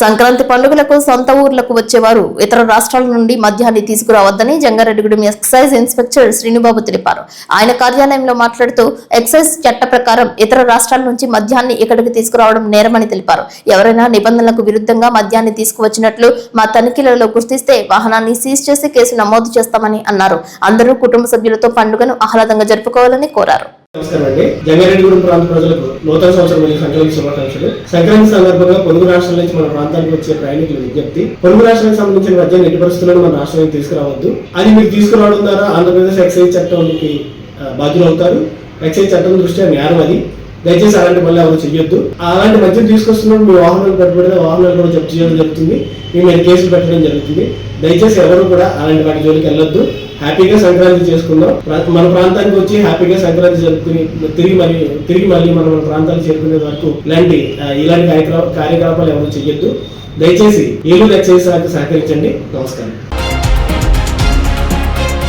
సంక్రాంతి పండుగలకు సొంత ఊర్లకు వచ్చేవారు. ఇతర రాష్ట్రాల నుండి మద్యాన్ని తీసుకురావద్దని జంగారెడ్డిగూడెం ఎక్సైజ్ ఇన్స్పెక్టర్ శ్రీనుబాబు తెలిపారు. ఆయన కార్యాలయంలో మాట్లాడుతూ ఎక్సైజ్ చట్ట ప్రకారం ఇతర రాష్ట్రాల నుంచి మద్యాన్ని ఇక్కడికి తీసుకురావడం నేరమని తెలిపారు. ఎవరైనా నిబంధనలకు విరుద్ధంగా మద్యాన్ని తీసుకువచ్చినట్లు మా తనిఖీలలో గుర్తిస్తే వాహనాన్ని సీజ్ చేసి కేసు నమోదు చేస్తామని అన్నారు. అందరూ కుటుంబ సభ్యులతో పండుగను ఆహ్లాదంగా జరుపుకోవాలని కోరారు. నమస్కారం అండి. జంగారెడ్డిగూడెం ప్రాంత ప్రజలకు నూతన సంవత్సరం మరియు సంక్రాంతి శుభాకాంక్షలు. సంక్రాంతి సందర్భంగా పొరుగు రాష్ట్రాల నుంచి మన ప్రాంతానికి వచ్చే ప్రయాణికుల విజ్ఞప్తి. పొరుగు రాష్ట్రానికి సంబంధించిన మధ్య ఎట్టి పరిస్థితులను మన రాష్ట్రానికి తీసుకురావద్దు. అది మీరు తీసుకురావడం ద్వారా ఆంధ్రప్రదేశ్ ఎక్సైజ్ చట్టానికి బాధ్యులు అవుతారు ఎక్సైజ్ చట్టం దృష్ట్యా నేరం అది. దయచేసి అలాంటి మళ్ళీ ఎవరు చెయ్యొద్దు. అలాంటి మద్యం తీసుకొస్తున్నప్పుడు మీ వాహనాలు పట్టుబడితే వాహనాలు కూడా జప్తు చేయడం జరుగుతుంది. మీ మీద కేసులు పెట్టడం జరుగుతుంది. దయచేసి ఎవరు కూడా అలాంటి వాటి జోలికి వెళ్ళొద్దు. హ్యాపీగా సంక్రాంతి చేసుకుందాం. మన ప్రాంతానికి వచ్చి హ్యాపీగా సంక్రాంతి జరుపుకుని తిరిగి మరి తిరిగి మళ్ళీ మన మన ప్రాంతాలు చేరుకునే వరకు ఇలాంటి ఇలాంటి కార్యక్రమ కార్యకలాపాలు ఎవరు చెయ్యొద్దు. దయచేసి ఏలూరు ఎక్సైజ్ శాఖ సహకరించండి. నమస్కారం.